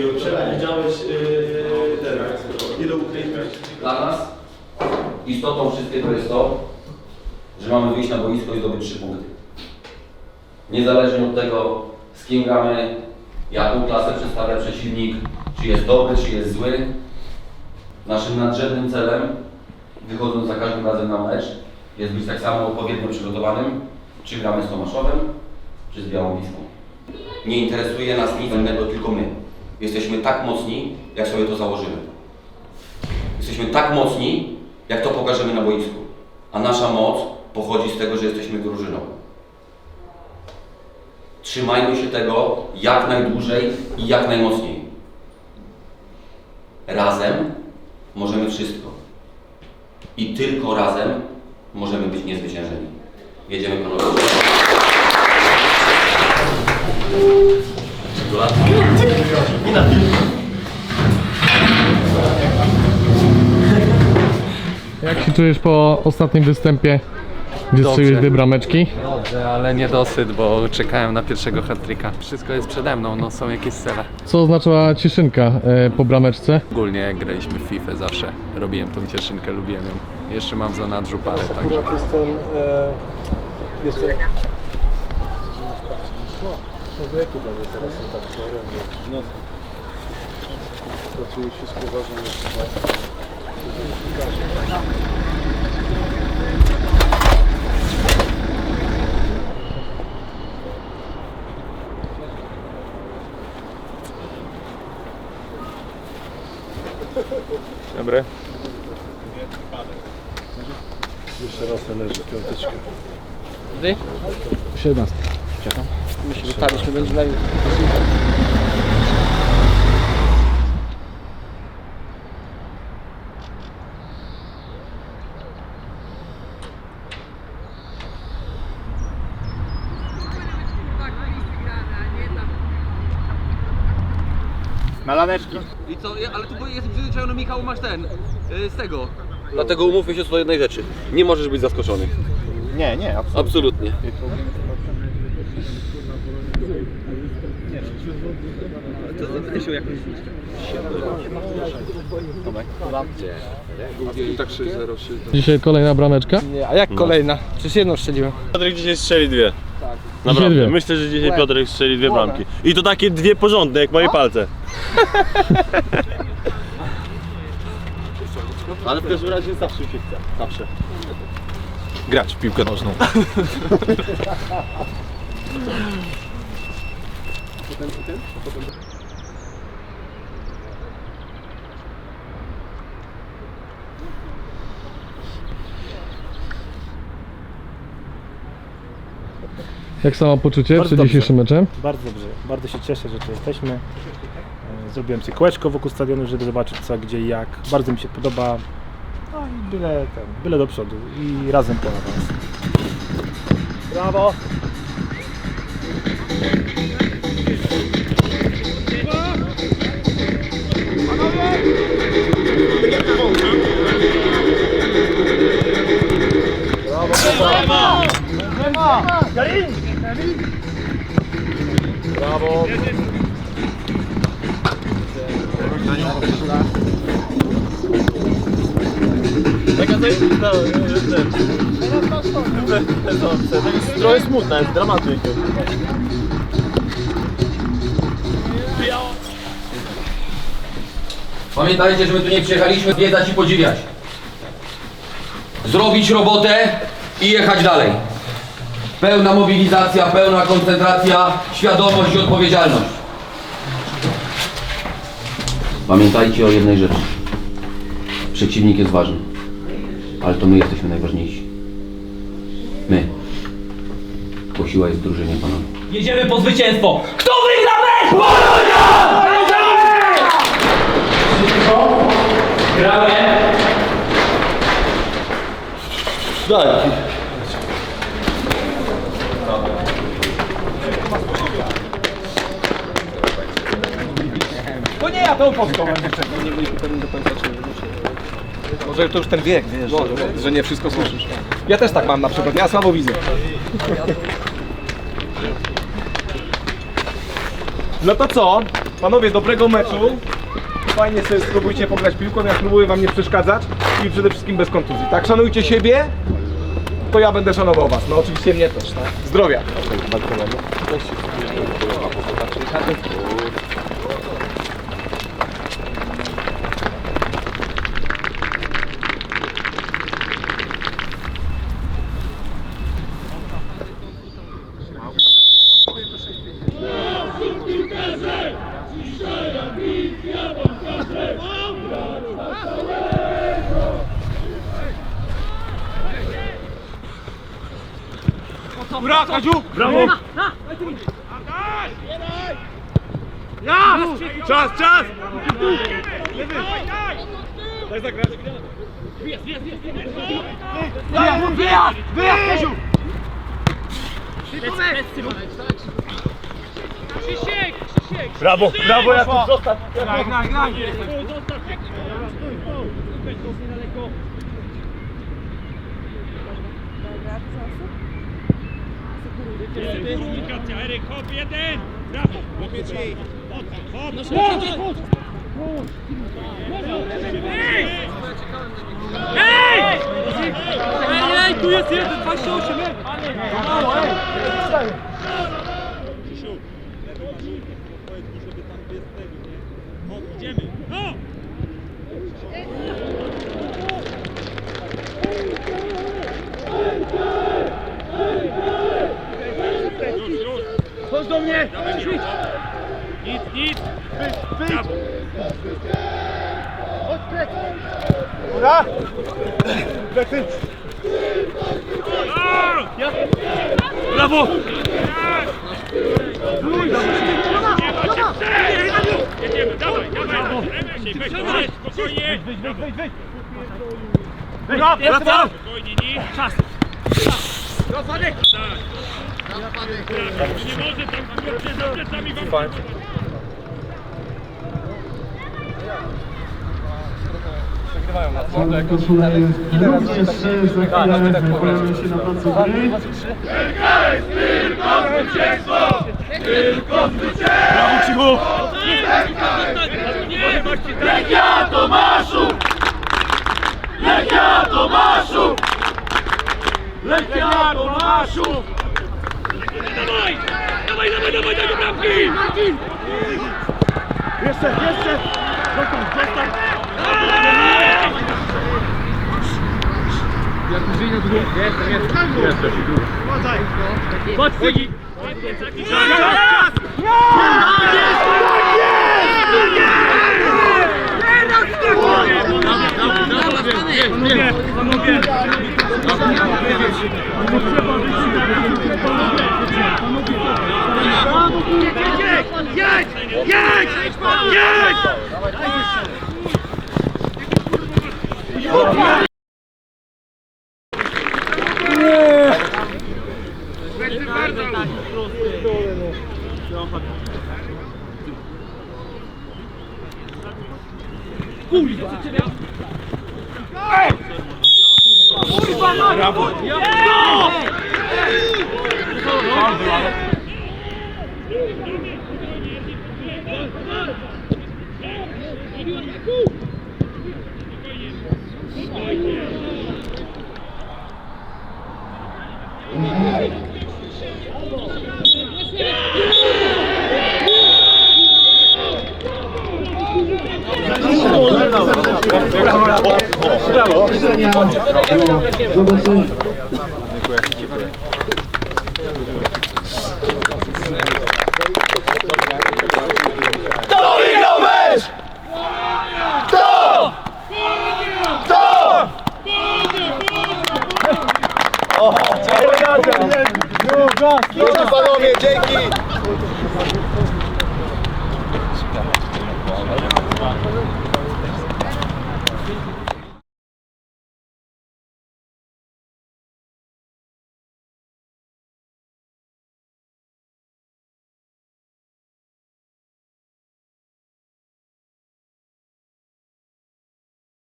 Widziałeś yy, ile? Dla nas istotą wszystkiego jest to, że mamy wyjść na boisko i zdobyć trzy punkty. Niezależnie od tego, z kim gramy, jaką klasę przedstawia przeciwnik, czy jest dobry, czy jest zły, naszym nadrzędnym celem, wychodząc za każdym razem na mecz, jest być tak samo odpowiednio przygotowanym, czy gramy z Tomaszowem, czy z Białą Wisłą. Nie interesuje nas nic innego, tylko my. Jesteśmy tak mocni, jak sobie to założymy. Jesteśmy tak mocni, jak to pokażemy na boisku. A nasza moc pochodzi z tego, że jesteśmy drużyną. Trzymajmy się tego jak najdłużej i jak najmocniej. Razem możemy wszystko. I tylko razem możemy być niezwyciężeni. Jedziemy panowie. Jak się czujesz po ostatnim występie, gdzie Dobrze. strzeliłeś dwie brameczki? Dobrze, ale nie dosyt, bo czekałem na pierwszego hat-tricka. Wszystko jest przede mną, no są jakieś cele. Co oznaczała cieszynka e, po brameczce? Ogólnie jak graliśmy w FIFA zawsze. Robiłem tą cieszynkę, lubiłem ją. Jeszcze mam w zanadrzu parę, także... jestem e, jeszcze... No, pracuję wszystko ważne. Dobry. Jeszcze raz należy piąteczkę. 17. I co, ja- ale tu jestem przyzwyczajony, Michał, masz ten, y, z tego. Dlatego umówmy się co do jednej rzeczy. Nie możesz być zaskoczony. Nie, nie, absolutnie. Absolutnie. Dzisiaj kolejna brameczka? Nie, a jak kolejna? Przecież jedną strzeliłem. Piotrek dzisiaj strzeli dwie. Dzisiaj Naprawdę. dwie. Myślę, że dzisiaj Piotrek strzeli dwie bramki. I to takie dwie porządne, jak moje palce. Ale w każdym razie zawsze się chce. Zawsze. Grać w piłkę nożną. Jak samo poczucie Bardzo przed dobrze. dzisiejszym meczem? Bardzo dobrze. Bardzo się cieszę, że tu jesteśmy. E, Zrobiłem sobie kółeczko wokół stadionu, żeby zobaczyć co, gdzie i jak. Bardzo mi się podoba. No i byle, ten, byle do przodu. I razem po awans. Brawo! To jest smutne, jest dramatyk. Pamiętajcie, że my tu nie przyjechaliśmy zwiedzać i podziwiać. Zrobić robotę i jechać dalej. Pełna mobilizacja, pełna koncentracja, świadomość i odpowiedzialność. Pamiętajcie o jednej rzeczy. Przeciwnik jest ważny, ale to my jesteśmy najważniejsi. My. Bo siła jest drużynie, panowie. Jedziemy po zwycięstwo. Kto wygra mecz? Polonia! Gramy. Daj. To nie ja tą fotką. Nie Może to już ten wiek, wiesz, że, że nie wszystko słyszysz. Ja też tak mam na przykład, ja słabo widzę. No to co? Panowie, dobrego meczu. Fajnie sobie spróbujcie pograć piłką, ja spróbuję wam nie przeszkadzać i przede wszystkim bez kontuzji, tak? Szanujcie siebie, to ja będę szanował was, no oczywiście mnie też, tak? Zdrowia! Dobra, Kaziu! Brawo! Ja! Czas, czas! Lewy! Daj zagrać! Wyjazd, wyjazd, wyjazd! Wyjazd, wyjazd, Kaziu! Krzysiek, Krzysiek! Brawo, brawo, ja tu zostaw! Graj, graj, graj! Zostaw! Niedaleko! Dobra, co? Komunikacja, Eryk, hop, jeden! Brawo! Chłopiec, hop, hop! No, hop, hop! Ej! Ej! Ej, ej, tu jest jeden, 28, ej! Mało, ej! Krzysiu, lewy masz ujdę, powiedz mu, żeby tam jest tego, nie? Hop, idziemy! No! Chodź do mnie! Idź! Nic, nic! Wyjdź, wyjdź! Chodź plecy! Góra! Plecy! Brawo! Stój! Jedziemy, dawaj, dawaj! Lepiej się, weź, weź, spokojnie! Wyjdź, wyjdź, wyjdź! Góra, wracam! Spokojnie, nic! Czas! Zapady! Nie może tam kurczę za plecami wam. Fajnie. Przegrywają nas. Posłuchaj, zróbcie trzy, za chwilę pojawią się na placu gry. Tylko jest tylko zwycięstwo! Tylko zwycięstwo! Legia Tomaszu! Legia Tomaszu! Lecia Tomaszów! Dawaj! Dawaj, dawaj, dawaj, dawaj, bramki! Marcin! Jeszcze, jeszcze! Zostań, zostań! Jak już idzie długo? Jestem, jestem. Jestem. Chodź, Sygi! Chodź, Sygi! Kurwa, Brawo! No! Brawo! Brawo. Zobaczymy.